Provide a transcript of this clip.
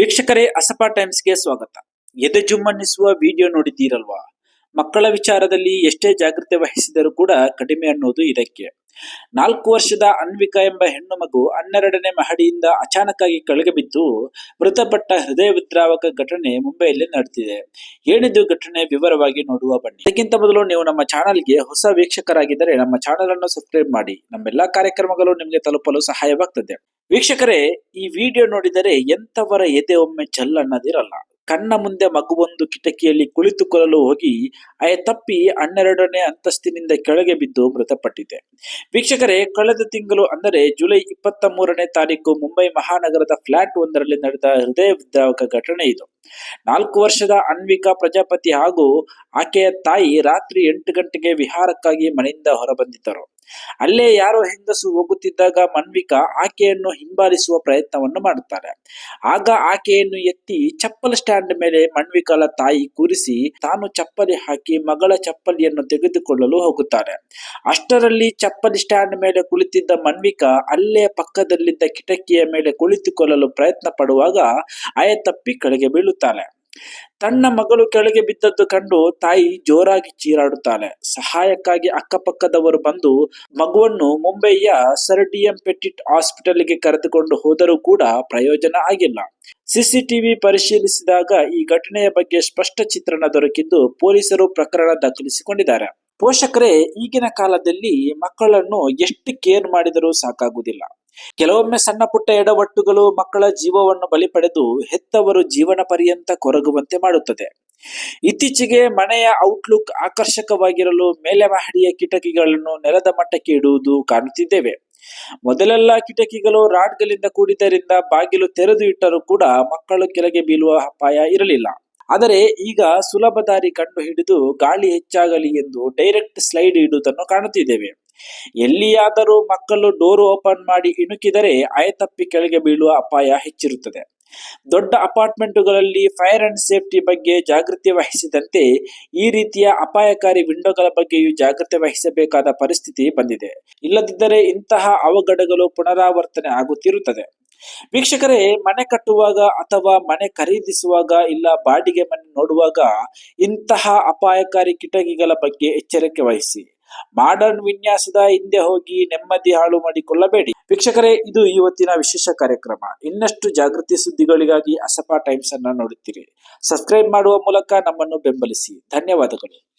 ವೀಕ್ಷಕರೇ ಅಸಪಾ ಟೈಮ್ಸ್ಗೆ ಸ್ವಾಗತ. ಎದೆ ಜುಮ್ಮನ್ನಿಸುವ ವಿಡಿಯೋ ನೋಡಿದ್ದೀರಲ್ವಾ? ಮಕ್ಕಳ ವಿಚಾರದಲ್ಲಿ ಎಷ್ಟೇ ಜಾಗ್ರತೆ ವಹಿಸಿದರೂ ಕೂಡ ಕಡಿಮೆ ಅನ್ನೋದು ಇದಕ್ಕೆ. ನಾಲ್ಕು ವರ್ಷದ ಅನ್ವಿಕಾ ಎಂಬ ಹೆಣ್ಣು ಮಗು ಹನ್ನೆರಡನೇ ಮಹಡಿಯಿಂದ ಅಚಾನಕ್ಕಾಗಿ ಕೆಳಗೆ ಬಿದ್ದು ಮೃತಪಟ್ಟ ಹೃದಯ ವಿದ್ರಾವಕ ಘಟನೆ ಮುಂಬೈಯಲ್ಲಿ ನಡೆದಿದೆ. ಏನಿದು ಘಟನೆ ವಿವರವಾಗಿ ನೋಡುವ ಬನ್ನಿ. ಇದಕ್ಕಿಂತ ಮೊದಲು ನೀವು ನಮ್ಮ ಚಾನಲ್ಗೆ ಹೊಸ ವೀಕ್ಷಕರಾಗಿದ್ದರೆ ನಮ್ಮ ಚಾನಲ್ ಅನ್ನು ಸಬ್ಸ್ಕ್ರೈಬ್ ಮಾಡಿ. ನಮ್ಮೆಲ್ಲಾ ಕಾರ್ಯಕ್ರಮಗಳು ನಿಮಗೆ ತಲುಪಲು ಸಹಾಯವಾಗ್ತದೆ. ವೀಕ್ಷಕರೇ, ಈ ವಿಡಿಯೋ ನೋಡಿದರೆ ಎಂತವರ ಎದೆ ಒಮ್ಮೆ ಅನ್ನದಿರಲ್ಲ. ಕಣ್ಣ ಮುಂದೆ ಮಗುವೊಂದು ಕಿಟಕಿಯಲ್ಲಿ ಕುಳಿತುಕೊಳ್ಳಲು ಹೋಗಿ ತಪ್ಪಿ ಹನ್ನೆರಡನೇ ಅಂತಸ್ತಿನಿಂದ ಕೆಳಗೆ ಬಿದ್ದು ಮೃತಪಟ್ಟಿದೆ. ವೀಕ್ಷಕರೇ, ಕಳೆದ ತಿಂಗಳು ಅಂದರೆ ಜುಲೈ ಇಪ್ಪತ್ತ ಮೂರನೇ ತಾರೀಕು ಮುಂಬೈ ಮಹಾನಗರದ ಫ್ಲಾಟ್ ಒಂದರಲ್ಲಿ ನಡೆದ ಹೃದಯ ವಿದ್ರಾವಕ ಘಟನೆ ಇದು. ನಾಲ್ಕು ವರ್ಷದ ಅನ್ವಿಕಾ ಪ್ರಜಾಪತಿ ಹಾಗೂ ಆಕೆಯ ತಾಯಿ ರಾತ್ರಿ ಎಂಟು ಗಂಟೆಗೆ ವಿಹಾರಕ್ಕಾಗಿ ಮನೆಯಿಂದ ಹೊರಬಂದಿದ್ದರು. ಅಲ್ಲೇ ಯಾರೋ ಹೆಂಗಸು ಹೋಗುತ್ತಿದ್ದಾಗ ಮನ್ವಿಕಾ ಆಕೆಯನ್ನು ಹಿಂಬಾಲಿಸುವ ಪ್ರಯತ್ನವನ್ನು ಮಾಡುತ್ತಾರೆ ಆಗ ಆಕೆಯನ್ನು ಎತ್ತಿ ಚಪ್ಪಲ್ ಸ್ಟ್ಯಾಂಡ್ ಮೇಲೆ ಮನ್ವಿಕಾಳ ತಾಯಿ ಕೂರಿಸಿ ತಾನು ಚಪ್ಪಲಿ ಹಾಕಿ ಮಗಳ ಚಪ್ಪಲಿಯನ್ನು ತೆಗೆದುಕೊಳ್ಳಲು ಹೋಗುತ್ತಾರೆ ಅಷ್ಟರಲ್ಲಿ ಚಪ್ಪಲಿ ಸ್ಟ್ಯಾಂಡ್ ಮೇಲೆ ಕುಳಿತಿದ್ದ ಮನ್ವಿಕಾ ಅಲ್ಲೇ ಪಕ್ಕದಲ್ಲಿದ್ದ ಕಿಟಕಿಯ ಮೇಲೆ ಕುಳಿತುಕೊಳ್ಳಲು ಪ್ರಯತ್ನ ಪಡುವಾಗ ಆಯತಪ್ಪಿ ಕೆಳಗೆ ಬೀಳುತ್ತಾಳೆ ತನ್ನ ಮಗಳು ಕೆಳಗೆ ಬಿದ್ದದ್ದು ಕಂಡು ತಾಯಿ ಜೋರಾಗಿ ಚೀರಾಡುತ್ತಾನೆ ಸಹಾಯಕ್ಕಾಗಿ ಅಕ್ಕಪಕ್ಕದವರು ಬಂದು ಮಗುವನ್ನು ಮುಂಬೈಯ ಸರ್ಡಿಯಂ ಪೆಟಿಟ್ ಹಾಸ್ಪಿಟಲ್ಗೆ ಕರೆದುಕೊಂಡು ಹೋದರೂ ಕೂಡ ಪ್ರಯೋಜನ ಆಗಿಲ್ಲ. ಸಿಸಿಟಿವಿ ಪರಿಶೀಲಿಸಿದಾಗ ಈ ಘಟನೆಯ ಬಗ್ಗೆ ಸ್ಪಷ್ಟ ಚಿತ್ರಣ ದೊರಕಿದ್ದು ಪೊಲೀಸರು ಪ್ರಕರಣ ದಾಖಲಿಸಿಕೊಂಡಿದ್ದಾರೆ. ಪೋಷಕರೇ, ಈಗಿನ ಕಾಲದಲ್ಲಿ ಮಕ್ಕಳನ್ನು ಎಷ್ಟು ಕೇರ್ ಮಾಡಿದರೂ ಸಾಕಾಗುವುದಿಲ್ಲ. ಕೆಲವೊಮ್ಮೆ ಸಣ್ಣ ಪುಟ್ಟ ಎಡವಟ್ಟುಗಳು ಮಕ್ಕಳ ಜೀವವನ್ನು ಬಲಿ ಪಡೆದು ಹೆತ್ತವರು ಜೀವನ ಪರ್ಯಂತ ಕೊರಗುವಂತೆ ಮಾಡುತ್ತದೆ. ಇತ್ತೀಚೆಗೆ ಮನೆಯ ಔಟ್ಲುಕ್ ಆಕರ್ಷಕವಾಗಿರಲು ಮೇಲೆ ಮಹಡಿಯ ಕಿಟಕಿಗಳನ್ನು ನೆಲದ ಮಟ್ಟಕ್ಕೆ ಇಡುವುದು ಕಾಣುತ್ತಿದ್ದೇವೆ. ಮೊದಲೆಲ್ಲ ಕಿಟಕಿಗಳು ರಾಡ್ಗಳಿಂದ ಕೂಡಿದ್ದರಿಂದ ಬಾಗಿಲು ತೆರೆದು ಇಟ್ಟರೂ ಕೂಡ ಮಕ್ಕಳು ಕೆಳಗೆ ಬೀಳುವ ಅಪಾಯ ಇರಲಿಲ್ಲ. ಆದರೆ ಈಗ ಸುಲಭ ದಾರಿ ಕಂಡು ಹಿಡಿದು ಗಾಳಿ ಹೆಚ್ಚಾಗಲಿ ಎಂದು ಡೈರೆಕ್ಟ್ ಸ್ಲೈಡ್ ಇಡುವುದನ್ನು ಕಾಣುತ್ತಿದ್ದೇವೆ. ಎಲ್ಲಿಯಾದರೂ ಮಕ್ಕಳು ಡೋರ್ ಓಪನ್ ಮಾಡಿ ಇಣುಕಿದರೆ ಆಯತಪ್ಪಿ ಕೆಳಗೆ ಬೀಳುವ ಅಪಾಯ ಹೆಚ್ಚಿರುತ್ತದೆ. ದೊಡ್ಡ ಅಪಾರ್ಟ್ಮೆಂಟುಗಳಲ್ಲಿ ಫೈರ್ ಅಂಡ್ ಸೇಫ್ಟಿ ಬಗ್ಗೆ ಜಾಗೃತಿ ವಹಿಸಿದಂತೆ ಈ ರೀತಿಯ ಅಪಾಯಕಾರಿ ವಿಂಡೋಗಳ ಬಗ್ಗೆಯೂ ಜಾಗೃತಿ ವಹಿಸಬೇಕಾದ ಪರಿಸ್ಥಿತಿ ಬಂದಿದೆ. ಇಲ್ಲದಿದ್ದರೆ ಇಂತಹ ಅವಘಡಗಳು ಪುನರಾವರ್ತನೆ ಆಗುತ್ತಿರುತ್ತದೆ. ವೀಕ್ಷಕರೇ, ಮನೆ ಕಟ್ಟುವಾಗ ಅಥವಾ ಮನೆ ಖರೀದಿಸುವಾಗ ಇಲ್ಲ ಬಾಡಿಗೆ ಮನೆ ನೋಡುವಾಗ ಇಂತಹ ಅಪಾಯಕಾರಿ ಕಿಟಕಿಗಳ ಬಗ್ಗೆ ಎಚ್ಚರಿಕೆ ವಹಿಸಿ. ಮಾಡರ್ನ್ ವಿನ್ಯಾಸದ ಹಿಂದೆ ಹೋಗಿ ನೆಮ್ಮದಿ ಹಾಳು ಮಾಡಿಕೊಳ್ಳಬೇಡಿ. ವೀಕ್ಷಕರೇ, ಇದು ಇವತ್ತಿನ ವಿಶೇಷ ಕಾರ್ಯಕ್ರಮ. ಇನ್ನಷ್ಟು ಜಾಗೃತಿ ಸುದ್ದಿಗಳಿಗಾಗಿ ಅಸಪಾ ಟೈಮ್ಸ್ ಅನ್ನ ನೋಡುತ್ತೀರಿ. ಸಬ್ಸ್ಕ್ರೈಬ್ ಮಾಡುವ ಮೂಲಕ ನಮ್ಮನ್ನು ಬೆಂಬಲಿಸಿ. ಧನ್ಯವಾದಗಳು.